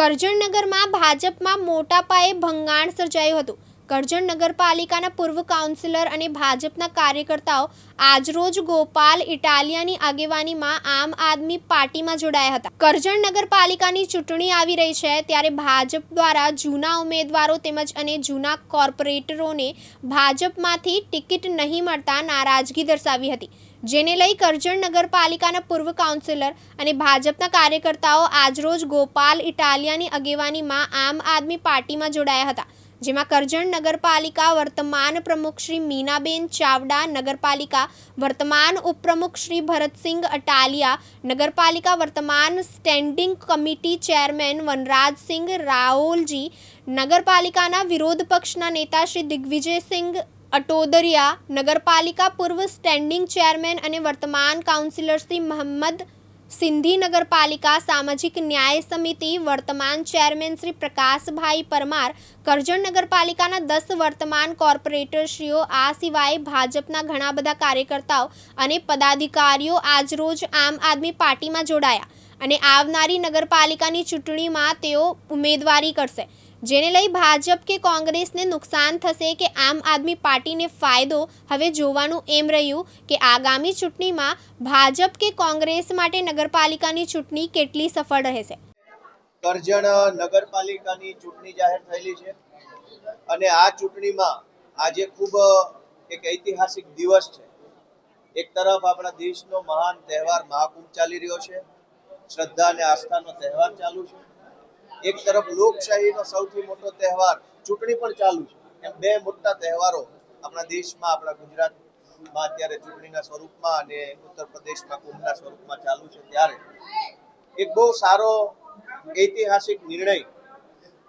કરજણનગરમાં ભાજપમાં મોટા પાયે ભંગાણ સર્જાયું હતું. કરજણ નગરપાલિકાના પૂર્વ કાઉન્સિલર અને ભાજપના કાર્યકર્તાઓ આજરોજ ગોપાલ ઇટાલિયાની આગેવાનીમાં આમ આદમી પાર્ટીમાં જોડાયા હતા. કરજણ નગરપાલિકાની ચૂંટણી આવી રહી છે ત્યારે ભાજપ દ્વારા જૂના ઉમેદવારો તેમજ અને જૂના કોર્પોરેટરોને ભાજપમાંથી ટિકિટ નહીં મળતા નારાજગી દર્શાવી હતી. જેને લઈ કરજણ નગરપાલિકાના પૂર્વ કાઉન્સિલર અને ભાજપના કાર્યકર્તાઓ આજરોજ ગોપાલ ઇટાલિયાની આગેવાનીમાં આમ આદમી પાર્ટીમાં જોડાયા હતા, જેમાં કરજણ નગરપાલિકા વર્તમાન પ્રમુખ શ્રી મીનાબેન ચાવડા, નગરપાલિકા વર્તમાન ઉપપ્રમુખ શ્રી ભરતસિંહ અટાલિયા, નગરપાલિકા વર્તમાન standing committee chairman Vanrajsinh Raolji નગરપાલિકાના વિરોધ પક્ષના નેતા શ્રી દિગ્વિજયસિંહ અટોદરિયા નગરપાલિકા પૂર્વ સ્ટેન્ડિંગ ચેરમેન અને વર્તમાન કાઉન્સિલર શ્રી મોહમ્મદ સિંધી નગરપાલિકા સામાજિક ન્યાય સમિતિ વર્તમાન ચેરમેન શ્રી પ્રકાશભાઈ પરમાર, કરજણ નગરપાલિકાના દસ વર્તમાન કોર્પોરેટરશ્રીઓ, આ સિવાય ભાજપના ઘણા બધા કાર્યકર્તાઓ અને પદાધિકારીઓ આજરોજ આમ આદમી પાર્ટીમાં જોડાયા. અને આવનારી નગરપાલિકાની ચૂંટણીમાં તેઓ ઉમેદવારી કરશે. જેને લઈ ભાજપ કે કોંગ્રેસને નુકસાન થશે કે આમ આદમી પાર્ટીને ફાયદો હવે જોવાનું એમ રહ્યું કે આગામી ચૂંટણીમાં ભાજપ કે કોંગ્રેસ માટે નગરપાલિકાની ચૂંટણી કેટલી સફળ રહેશે. કરજણ નગરપાલિકાની ચૂંટણી જાહેર થયેલી છે અને આ ચૂંટણીમાં આજે ખૂબ એક ઐતિહાસિક દિવસ છે. એક તરફ આપણા દેશનો મહાન તહેવાર મહાકુંભ ચાલી રહ્યો છે. શ્રદ્ધા અને આસ્થાનો તહેવાર ચાલુ છે. એક તરફ લોકશાહીનો સૌથી મોટો તહેવાર ચૂંટણી પણ ચાલુ છે. એમ બે મોટા તહેવારો આપણા દેશમાં, આપણા ગુજરાતમાં અત્યારે ચૂંટણીના સ્વરૂપમાં અને ઉત્તર પ્રદેશમાં કુંભના સ્વરૂપમાં ચાલુ છે ત્યારે. એક બહુ સારો ઐતિહાસિક નિર્ણય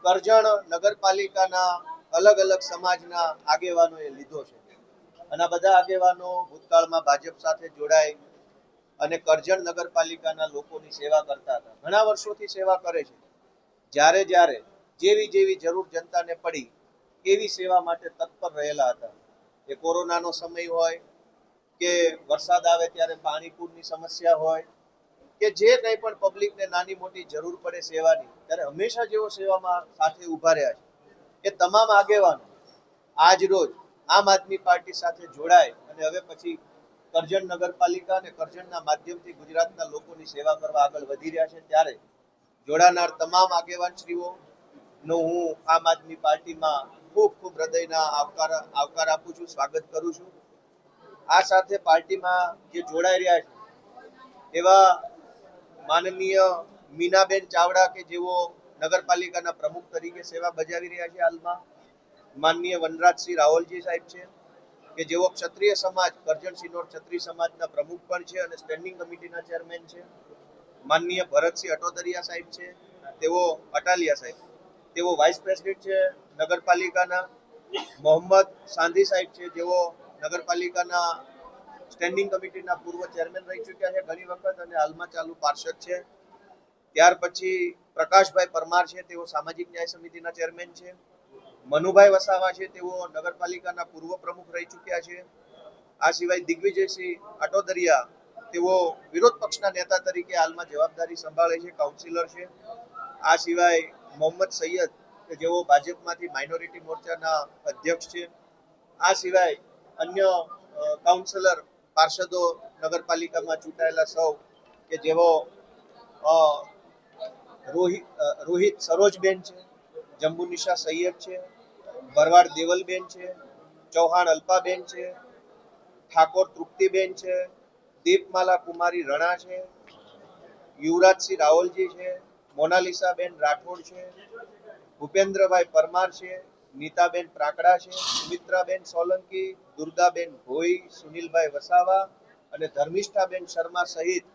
કરજણ નગરપાલિકાના અલગ અલગ સમાજના આગેવાનોએ લીધો છે. અને બધા આગેવાનો ભૂતકાળમાં ભાજપ સાથે જોડાઈ અને કરજણ નગરપાલિકાના લોકોની સેવા કરતા હતા. ઘણા વર્ષોથી સેવા કરે છે. જ્યારે જ્યારે જેવી જેવી જરૂર જનતાને પડી, એવી સેવા માટે તત્પર રહેલા હતા. એ કોરોનાનો સમય હોય, કે વરસાદ આવે ત્યારે પાણી પૂરની સમસ્યા હોય, કે જે કંઈ પણ પબ્લિકને નાની મોટી જરૂર પડે સેવાની, ત્યારે હંમેશા જેઓ સેવામાં સાથે ઊભા રહ્યા છે. એ તમામ આગેવાનો આજ રોજ આમ આદમી પાર્ટી સાથે જોડાય અને હવે પછી કરજણ નગરપાલિકા અને કરજણના માધ્યમથી ગુજરાતના લોકોની સેવા કરવા આગળ વધી રહ્યા છે. ત્યારે જોડાનાર તમામ આગેવાનશ્રીઓ નો હું આમ આદમી પાર્ટીમાં ખૂબ ખૂબ હૃદયના આવકાર આવકાર આપું છું, સ્વાગત કરું છું. આ સાથે પાર્ટીમાં જે જોડાઈ રહ્યા છે, એવા માનનીય મીનાબેન ચાવડા કે જેઓ નગરપાલિકાના પ્રમુખ તરીકે સેવા બજાવી રહ્યા છે હાલમાં. માનનીય વનરાજસિંહ રાવલજી સાહેબ છે. કે જેઓ ક્ષત્રિય સમાજ, કરજણ સિનોર ક્ષત્રિય સમાજના પ્રમુખ પણ છે અને સ્ટેન્ડિંગ કમિટીના ચેરમેન છે. માનનીય ભરતસિંહ અટોદરિયા સાહેબ છે, તેઓ અટાલિયા સાહેબ. તેઓ વાઇસ પ્રેસિડેન્ટ છે, નગરપાલિકાના. મોહમ્મદ સાંધી સાહેબ છે, જેઓ નગરપાલિકાના સ્ટેન્ડિંગ કમિટીના પૂર્વ ચેરમેન રહી ચૂક્યા છે ઘણી વખત અને હાલમાં ચાલુ પાર્ષદ છે. ત્યાર પછી પ્રકાશભાઈ પરમાર છે, તેઓ સામાજિક ન્યાય સમિતિના ચેરમેન છે. મનુભાઈ વસાવા છે, તેઓ નગરપાલિકાના પૂર્વ પ્રમુખ રહી ચૂક્યા છે. આ સિવાય દિગ્વિજયસિંહ અટોદરિયા તેઓ વિરોધ પક્ષના નેતા તરીકે હાલમાં જવાબદારી સંભાળે છે કાઉન્સિલર છે. આ સિવાય મોહમ્મદ સૈયદ, કે જેઓ ભાજપમાંથી માઇનોરિટી મોરચાના અધ્યક્ષ છે. આ સિવાય અન્ય કાઉન્સિલર પાર્ષદો નગરપાલિકામાં ચૂંટાયેલા સૌ, કે જેઓ રોહિત રોહિત સરોજબેન છે. જંબુનિશા સૈયદ છે ભરવાડ દેવલબેન છે, ચૌહાણ અલ્પાબેન છે, ઠાકોર તૃપ્તિબેન છે, દીપમાલા કુમારી રણા છે, યુવરાજસિંહ રાવલજી છે, મોનાલિસાબેન રાઠોડ છે, ભૂપેન્દ્રભાઈ પરમાર છે, નીતાબેન પ્રાકડા છે, સુમિત્રાબેન સોલંકી, દુર્ગાબેન ભોઈ, સુનિલભાઈ વસાવા અને ધર્મિષ્ઠાબેન શર્મા સહિત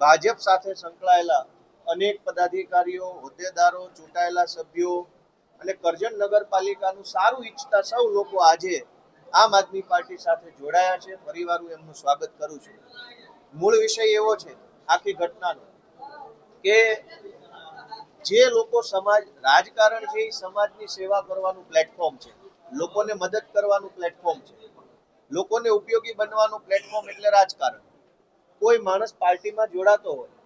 ભાજપ સાથે સંકળાયેલા અનેક પદાધિકારીઓ, હોદ્દેદારો, ચૂંટાયેલા સભ્યો અને કરજણ નગરપાલિકાનું સારું ઈચ્છતા સૌ લોકો આજે આમ આદમી પાર્ટી સાથે જોડાયા છે. ફરીવાર એમનું સ્વાગત કરું છું. મૂળ વિષય એવો છે, આખી ઘટનાનો, કે જે લોકો સમાજ, રાજકારણ છે એ સમાજની સેવા કરવાનું પ્લેટફોર્મ છે. લોકોને મદદ કરવાનું પ્લેટફોર્મ છે. લોકોને ઉપયોગી બનવાનું પ્લેટફોર્મ એટલે રાજકારણ. કોઈ માણસ પાર્ટીમાં જોડાતો હોય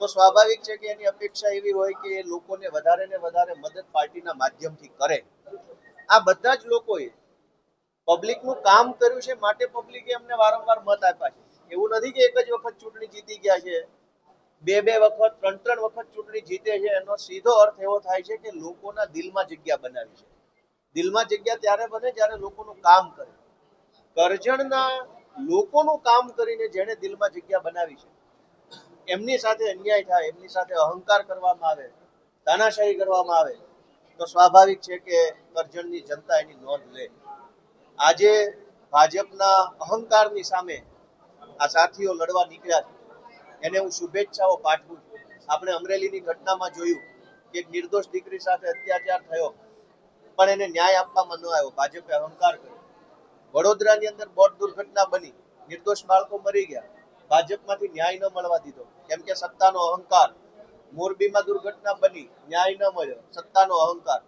તો સ્વાભાવિક છે કે એની અપેક્ષા એવી હોય કે એ લોકોને વધારે ને વધારે મદદ પાર્ટીના માધ્યમથી કરે. આ બધા જ લોકોએ પબ્લિકનું કામ કર્યું છે માટે પબ્લિકે અમને વારંવાર મત આપ્યા છે. એવું નથી કે એક જ વખત ચૂંટણી જીતી ગયા છે. બે બે વખત, ત્રણ ત્રણ વખત ચૂંટણી જીતે છે. એનો સીધો અર્થ એવો થાય છે કે લોકોના દિલમાં જગ્યા બનાવી છે. દિલમાં જગ્યા ત્યારે બને જ્યારે લોકોનું કામ કરે. કરજણના લોકોનું કામ કરીને જેણે દિલમાં જગ્યા બનાવી છે. એમની સાથે અન્યાય થાય, એમની સાથે અહંકાર કરવામાં આવે, તાનાશાહી કરવામાં આવે, તો સ્વાભાવિક છે કે કરજણની જનતા એની નોંધ લે. આજે ભાજપના અહંકારની સામે આ સાથીઓ લડવા નીકળ્યા છે. એને હું શુભેચ્છાઓ પાઠવું છું. આપણે અમરેલીની ઘટનામાં જોયું કે નિર્દોષ દીકરી સાથે અત્યાચાર થયો, પણ એને ન્યાય આપવામાં ન આવ્યો. ભાજપે અહંકાર કર્યો. વડોદરાની અંદર બોટ દુર્ઘટના બની. નિર્દોષ બાળકો મરી ગયા. ભાજપમાંથી ન્યાય ન મળવા દીધો. કેમ કે સત્તાનો અહંકાર મોરબીમાં દુર્ઘટના બની, ન્યાય ન મળ્યો, સત્તાનો અહંકાર.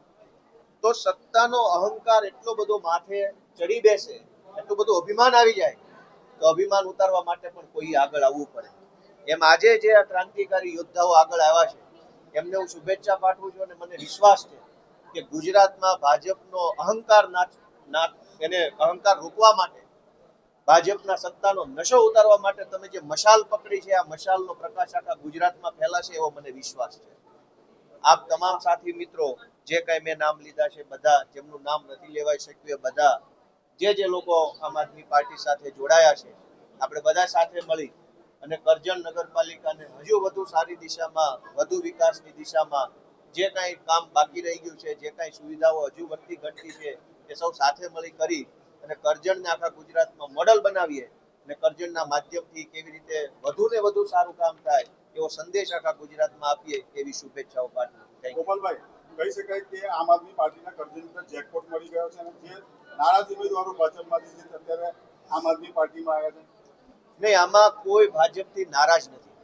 તો સત્તાનો અહંકાર એટલો બધો માથે ચડી બેસે, એટલું બધું અભિમાન આવી જાય, તો અભિમાન ઉતારવા માટે પણ કોઈ આગળ આવવું પડે. એમ આજે જે આ ક્રાંતિકારી યોદ્ધાઓ આગળ આવ્યા છે, એમને હું શુભેચ્છા પાઠવું છું અને મને વિશ્વાસ છે કે ગુજરાતમાં ભાજપનો અહંકાર નાચ એને અહંકાર રોકવા માટે ભાજપના સત્તાનો નશો ઉતારવા માટે તમે જે મશાલ પકડી છે, આ મશાલનો પ્રકાશ આખા ગુજરાતમાં ફેલાશે એવો મને વિશ્વાસ છે. આપ તમામ સાથી મિત્રો, જે કઈ મેં નામ લીધા છે બધા, જેમનું નામ નથી લેવાઈ શક્યું એ બધા, જે જે લોકો આમ આદમી પાર્ટી સાથે જોડાયા છે, આપણે બધા સાથે મળી અને કરજણ નગરપાલિકાને હજુ વધુ સારી દિશામાં, વધુ વિકાસની દિશામાં જે કાંઈ કામ બાકી રહી ગયું છે, જે કાંઈ સુવિધાઓ હજુ વધતી ઘટતી છે, એ સૌ સાથે મળી કરી અને કરજણને આખા ગુજરાતમાં મોડલ બનાવીએ અને કરજણના માધ્યમથી કેવી રીતે વધુ ને વધુ સારું કામ થાય એવો સંદેશ આખા ગુજરાતમાં આપીએ એવી શુભેચ્છાઓ પાઠવું. ગોપાલભાઈ કહી શકાય કે આમ આદમી પાર્ટીના કરજણ પર જેકપોટ મળી ગયો છે અને જે નારાજ ઉમેદવારો ભાજપમાંથી છે અત્યારે આમ આદમી પાર્ટીમાં આવ્યા છે? નહીં આમાં કોઈ ભાજપથી નારાજ નથી.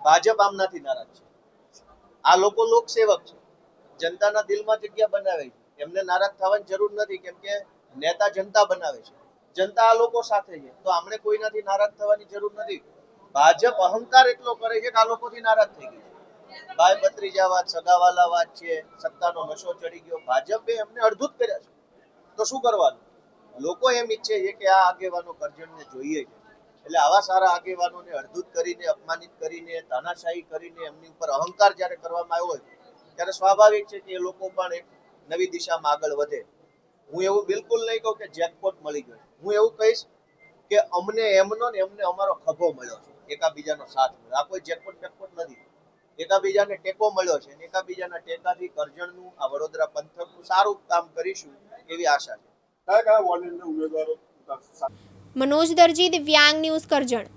ભાજપ આમનાથી નારાજ છે. આ લોકો લોકસેવક છે. જનતાના દિલમાં જગ્યા બનાવે છે. એમને નારાજ થવાની જરૂર નથી કેમ કે નેતા જનતા બનાવે છે. જનતા આ લોકો સાથે છે. તો આમણે કોઈનાથી નારાજ થવાની જરૂર નથી. ભાજપ અહંકાર એટલો કરે છે કે આ લોકોથી નારાજ થઈ ગઈ છે. ભાઈ ભત્રીજા વાત, સગાવાલા વાત છે, સત્તાનો નશો ચડી ગયો. ભાજપે એમને અડધૂત કર્યા છે. તો શું કરવાનું? લોકો એમ ઈચ્છે છે કે આ આગેવાનો કરજણને જોઈએ છે. એટલે આવા સારા આગેવાનોને અડધૂત કરીને, અપમાનિત કરીને, તાનાશાહી કરીને એમની ઉપર અહંકાર જ્યારે કરવામાં આવ્યો હોય, ત્યારે સ્વાભાવિક છે કે એ લોકો પણ એક નવી દિશામાં આગળ વધે. હું એવું બિલકુલ નહીં કહું કે જેકપોટ મળી ગયો. હું એવું કહીશ કે અમને એમનો ને એમને અમારો ખભો મળ્યો છે. એકાબીજાનો સાથ મળ્યો. આ કોઈ જેકપોટ બેકપોટ નથી. એકાબીજાને ટેકો મળ્યો છે અને એકાબીજાના ટેકાથી કરજણનું આ વડોદરા પંથકનું સારું કામ કરીશું એવી આશા છે. કયા કયા વોર્ડની ઉમેદવારો મનોજ દરજી દિવ્યાંગ ન્યૂઝ કરજણ.